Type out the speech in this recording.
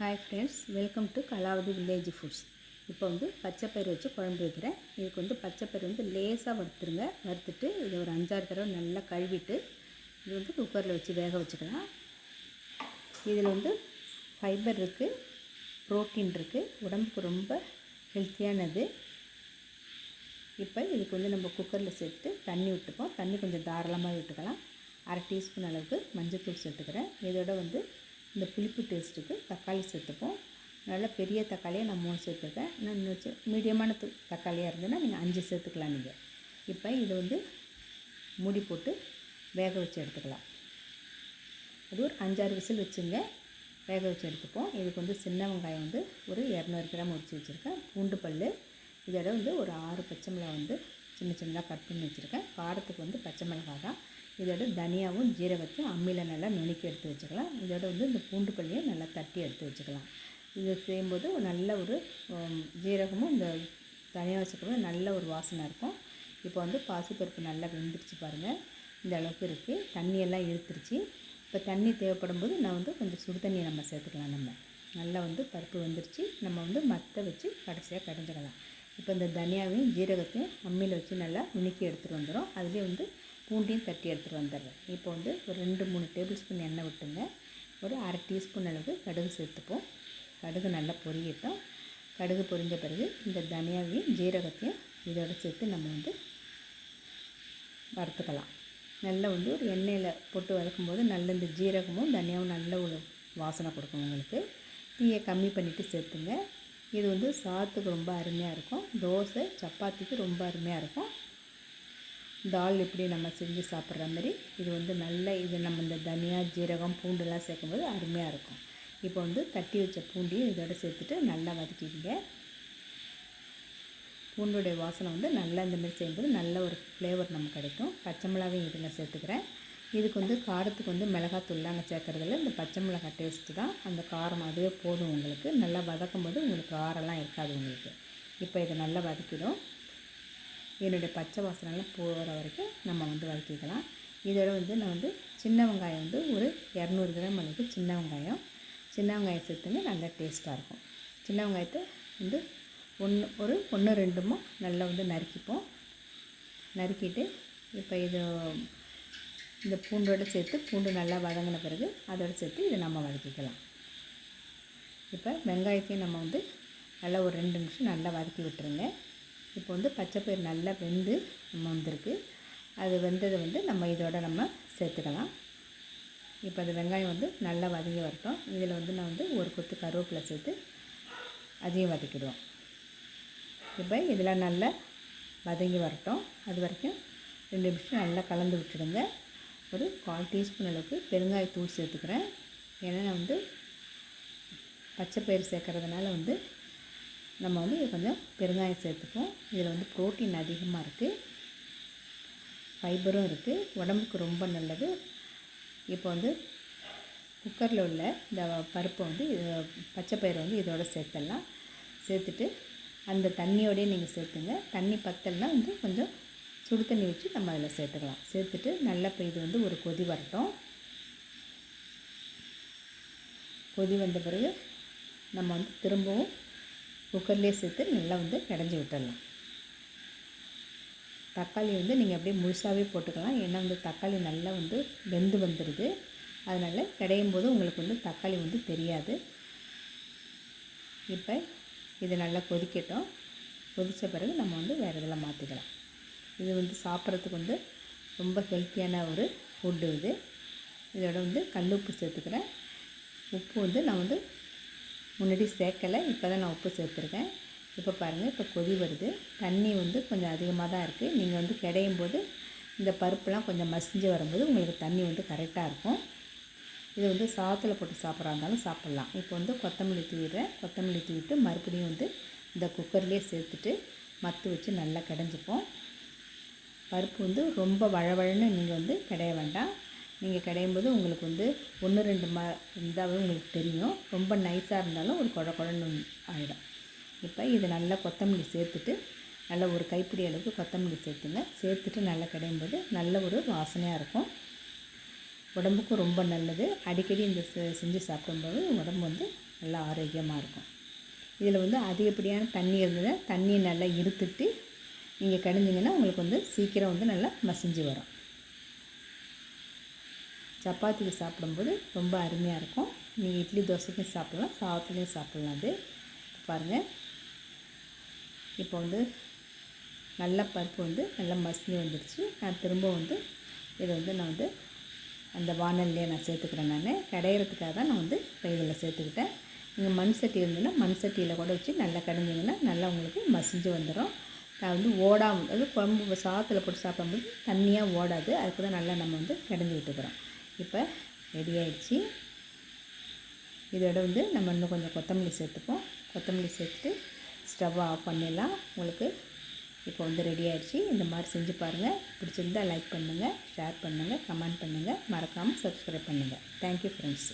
Hi friends welcome to Kalavathi village foods இப்போ வந்து பச்சைப்பயிறு வச்சு குழம்பு வைக்கிறேன். இதுக்கு வந்து பச்சைப்பயிறு வந்து லேசாக வறுத்துருங்க. வறுத்துட்டு இதை ஒரு அஞ்சாறு தடவை நல்லா கழுவிட்டு இது வந்து குக்கரில் வச்சு வேக வச்சுக்கலாம். இதில் வந்து ஃபைபர் இருக்குது ப்ரோட்டீன் இருக்குது உடம்புக்கு ரொம்ப ஹெல்த்தியானது இப்போ இதுக்கு வந்து நம்ம குக்கரில் சேர்த்து தண்ணி விட்டுப்போம் தண்ணி கொஞ்சம் தாராளமாக விட்டுக்கலாம் அரை டீஸ்பூன் அளவுக்கு மஞ்சள் தூள் சேர்த்துக்கிறேன். இதோட வந்து இந்த புளிப்பு டேஸ்ட்டுக்கு தக்காளி சேர்த்துப்போம். நல்லா பெரிய தக்காளியை நான் மூணு சேர்த்துருக்கேன். நான் வச்சு மீடியமான தக்காளியாக இருந்ததுன்னா நீங்கள் அஞ்சு சேர்த்துக்கலாம் நீங்கள் இப்போ இதை வந்து மூடி போட்டு வேக வச்சு எடுத்துக்கலாம். அது ஒரு அஞ்சாறு விசில் வச்சுங்க. வேக வச்சு எடுத்துப்போம். இதுக்கு வந்து சின்ன வெங்காயம் வந்து ஒரு இரநூறு கிராம் உரிச்சு வச்சுருக்கேன். பூண்டு பல் இதோட வந்து ஒரு ஆறு பச்சை மிளகா வந்து சின்ன சின்னதாக கட் பண்ணி வச்சுருக்கேன். காரத்துக்கு வந்து பச்சை மிளகாய் தான் இதோட தனியாவும் ஜீரகத்தையும் அம்மியில் நல்லா நுணுக்கி எடுத்து வச்சுக்கலாம். இதோட வந்து இந்த பூண்டு பள்ளியை நல்லா தட்டி எடுத்து வச்சுக்கலாம். இதை செய்யும்போது நல்ல ஒரு ஜீரகமும் இந்த தனியாக வச்சுக்கிறது நல்ல ஒரு வாசனை இருக்கும். இப்போ வந்து பாசிப்பருப்பு நல்லா வெந்துருச்சு பாருங்கள் இந்த அளவுக்கு இருக்குது தண்ணியெல்லாம் இழுத்துருச்சு. இப்போ தண்ணி தேவைப்படும் போது நான் வந்து கொஞ்சம் சுடு தண்ணியை நம்ம சேர்த்துக்கலாம் நம்ம. நல்லா வந்து பருப்பு வந்துருச்சு. நம்ம வந்து மற்ற வச்சு கடைசியாக கடைஞ்சிக்கலாம் இப்போ இந்த தனியாவையும் ஜீரகத்தையும் அம்மியில் வச்சு நல்லா நுணுக்கி எடுத்துகிட்டு வந்துடும் அதுலேயே வந்து பூண்டையும் தட்டி எடுத்துகிட்டு வந்துடுறேன். இப்போ வந்து ஒரு ரெண்டு மூணு டேபிள் ஸ்பூன் எண்ணெய் விட்டுங்க. ஒரு அரை டீஸ்பூன் அளவுக்கு கடுகு சேர்த்துப்போம். கடுகு நல்லா பொரியட்டும். கடுகு பொரிஞ்ச பிறகு இந்த தனியாவையும் ஜீரகத்தையும் இதோட சேர்த்து நம்ம வந்து வறுத்துக்கலாம். நல்லா வந்து ஒரு எண்ணெயில் போட்டு வதக்கும்போது நல்ல இந்த ஜீரகமும் தனியாவும் நல்ல ஒரு வாசனை கொடுக்கும் உங்களுக்கு. தீயை கம்மி பண்ணிவிட்டு சேர்த்துங்க. இது வந்து சாத்துக்கு ரொம்ப அருமையாக இருக்கும். தோசை சப்பாத்திக்கு ரொம்ப அருமையாக இருக்கும். தால் இப்படி நம்ம செஞ்சு சாப்பிட்ற மாதிரி இது வந்து நல்ல இது நம்ம இந்த தனியா ஜீரகம் பூண்டுலாம் சேர்க்கும்போது அருமையாக இருக்கும். இப்போ வந்து தட்டி வச்ச பூண்டையும் இதோட சேர்த்துட்டு நல்லா வதக்கிடுங்க பூண்டுடைய வாசனை வந்து நல்லா இந்த மாதிரி செய்யும்போது நல்ல ஒரு ஃப்ளேவர் நமக்கு கிடைக்கும். பச்சை மிளகாயும் இதில் சேர்த்துக்கிறேன். இதுக்கு வந்து காரத்துக்கு வந்து மிளகாத்தூள் அங்கே சேர்க்குறதில்ல. இந்த பச்சை மிளகாய் டேஸ்ட்டு தான். அந்த காரம் அதுவே போதும் உங்களுக்கு. நல்லா வதக்கும் போது உங்களுக்கு காரம்லாம் இருக்காது உங்களுக்கு. இப்போ இதை நல்லா வதக்கிடும். என்னுடைய பச்சை வாசனைலாம் போகிற வரைக்கும் நம்ம வந்து வதக்கிக்கலாம். இதோட வந்து நான் வந்து சின்ன வெங்காயம் வந்து ஒரு இரநூறு கிராம் அளவுக்கு சின்ன வெங்காயம். சின்ன வெங்காயம் சேர்த்துங்க நல்லா டேஸ்ட்டாக இருக்கும். சின்ன வெங்காயத்தை வந்து ஒன்று ஒரு ஒன்று ரெண்டுமோ நல்லா வந்து நறுக்கிப்போம். நறுக்கிட்டு இப்போ இது இந்த பூண்டோடு சேர்த்து பூண்டு நல்லா வதங்கின பிறகு அதோடு சேர்த்து இதை நம்ம வதக்கிக்கலாம். இப்போ வெங்காயத்தையும் நம்ம வந்து நல்லா ஒரு ரெண்டு நிமிஷம் நல்லா வதக்கி விட்டுருங்க. இப்போ வந்து பச்சைப்பயிறு நல்லா வெந்து நம்ம வந்திருக்கு. அது வெந்ததை வந்து நம்ம இதோட நம்ம சேர்த்துக்கலாம். இப்போ அந்த வெங்காயம் வந்து நல்லா வதங்கி வரட்டும். இதில் வந்து நான் வந்து ஒரு கொத்து கருவேப்பிலை சேர்த்து அதையும் வதக்கிடுவோம். இப்போ இதெல்லாம் நல்லா வதங்கி வரட்டும். அது வரைக்கும் ரெண்டு நிமிஷம் நல்லா கலந்து விட்டுடுங்க. ஒரு கால் டீஸ்பூன் அளவுக்கு பெருங்காயத்தூள் சேர்த்துக்கிறேன். ஏன்னா நான் வந்து பச்சைப்பயிறு சேர்க்குறதுனால வந்து நம்ம வந்து இது கொஞ்சம் பெருங்காயம் சேர்த்துப்போம். இதில் வந்து ப்ரோட்டீன் அதிகமாக இருக்குது ஃபைபரும் இருக்குது உடம்புக்கு ரொம்ப நல்லது. இப்போ வந்து குக்கரில் உள்ள இந்த பருப்பை வந்து இது பச்சைப்பயிரை வந்து இதோட சேர்த்துடலாம். சேர்த்துட்டு அந்த தண்ணியோடய நீங்கள் சேர்த்துங்க. தண்ணி பத்தலைன்னா வந்து கொஞ்சம் சுடு தண்ணி வச்சு நம்ம அதில் சேர்த்துக்கலாம். சேர்த்துட்டு நல்லா இப்போ இது வந்து ஒரு கொதி வரட்டும். கொதி வந்த பிறகு நம்ம வந்து திரும்பவும் குக்கர்லேயே சேர்த்து நல்லா வந்து கடைஞ்சி விட்டுடலாம். தக்காளி வந்து நீங்கள் அப்படியே முழுசாகவே போட்டுக்கலாம். ஏன்னா வந்து தக்காளி நல்லா வந்து வெந்து வந்துடுது அதனால் கிடையும் போது உங்களுக்கு வந்து தக்காளி வந்து தெரியாது. இப்போ இது நல்லா கொதிக்கட்டும். கொதித்த பிறகு நம்ம வந்து வேறு இதில் மாற்றிக்கலாம் இது வந்து சாப்பிட்றதுக்கு வந்து ரொம்ப ஹெல்த்தியான ஒரு ஃபுட்டு இது. இதோட வந்து கல் உப்பு சேர்த்துக்கிறேன். உப்பு வந்து நான் வந்து முன்னாடி சேர்க்கலை இப்போ தான் நான் உப்பு சேர்த்துருக்கேன். இப்போ பாருங்கள் இப்போ கொதி வருது. தண்ணி வந்து கொஞ்சம் அதிகமாக தான் இருக்குது நீங்கள் வந்து கிடையும் போது இந்த பருப்புலாம் கொஞ்சம் மசிஞ்சு வரும்போது உங்களுக்கு தண்ணி வந்து கரெக்டாக இருக்கும். இது வந்து சாதத்தில் போட்டு சாப்பிட்றா இருந்தாலும் சாப்பிட்லாம். இப்போ வந்து கொத்தமல்லி தூவிடுறேன் கொத்தமல்லி தூவிட்டு மறுபடியும் வந்து இந்த குக்கர்லேயே சேர்த்துட்டு மத்து வச்சு நல்லா கடைஞ்சிப்போம். பருப்பு வந்து ரொம்ப வழவழன்னு நீங்கள் வந்து கிடைய வேண்டாம். நீங்கள் கிடையும் போது உங்களுக்கு வந்து ஒன்று ரெண்டு ம இருந்தாவே உங்களுக்கு தெரியும். ரொம்ப நைஸாக இருந்தாலும் ஒரு குழ குழன்னு ஆகிடும் இப்போ இது நல்லா கொத்தமல்லி சேர்த்துட்டு நல்லா ஒரு கைப்பிடி அளவுக்கு கொத்தமல்லி சேர்த்துங்க. சேர்த்துட்டு நல்லா கிடையும் போது நல்ல ஒரு வாசனையாக இருக்கும். உடம்புக்கும் ரொம்ப நல்லது. அடிக்கடி இந்த செ- செஞ்சு சாப்பிடும்போது உடம்பு வந்து நல்லா ஆரோக்கியமாக இருக்கும். இதில் வந்து அதிகப்படியான தண்ணி இருந்தது தண்ணியை நல்லா இருத்துட்டு நீங்கள் கடைஞ்சிங்கன்னா உங்களுக்கு வந்து சீக்கிரம் வந்து நல்லா மசிஞ்சு வரும். சப்பாத்திக்கு சாப்பிடும்போது ரொம்ப அருமையாக இருக்கும். நீங்கள் இட்லி தோசைக்கும் சாப்பிட்லாம் சாதத்துலேயும் சாப்பிட்லாம் அது. பாருங்கள் இப்போ வந்து நல்லா பருப்பு வந்து நல்லா மசிஞ்சு வந்துடுச்சு நான் திரும்ப வந்து இதை வந்து நான் வந்து அந்த வானல்லையே நான் சேர்த்துக்கிறேன் நான். கடையிறதுக்காக தான் நான் வந்து இப்போ இதில் சேர்த்துக்கிட்டேன். நீங்கள் மண் சட்டி இருந்ததுன்னா மண் சட்டியில் கூட வச்சு நல்லா கடைஞ்சிங்கன்னா நல்லா உங்களுக்கு மசிஞ்சு வந்துடும் நான் வந்து ஓடாமல் அது குழம்பு சாதத்தில் போட்டு சாப்பிடும்போது தண்ணியாக ஓடாது. அதுக்கு தான் நல்லா நம்ம வந்து கடைஞ்சி விட்டுக்கிறோம் இப்போ ரெடி ஆயிடுச்சு. இதோட வந்து நம்ம இன்னும் கொஞ்சம் கொத்தமல்லி சேர்த்துப்போம். கொத்தமல்லி சேர்த்துட்டு ஸ்டவ்வை ஆஃப் பண்ணிடலாம். உங்களுக்கு இப்போ வந்து ரெடி ஆயிடுச்சு. இந்த மாதிரி செஞ்சு பாருங்கள் பிடிச்சிருந்தா லைக் பண்ணுங்கள் ஷேர் பண்ணுங்கள் கமெண்ட் பண்ணுங்கள் மறக்காமல் சப்ஸ்கிரைப் பண்ணுங்கள் தேங்க்யூ ஃப்ரெண்ட்ஸ்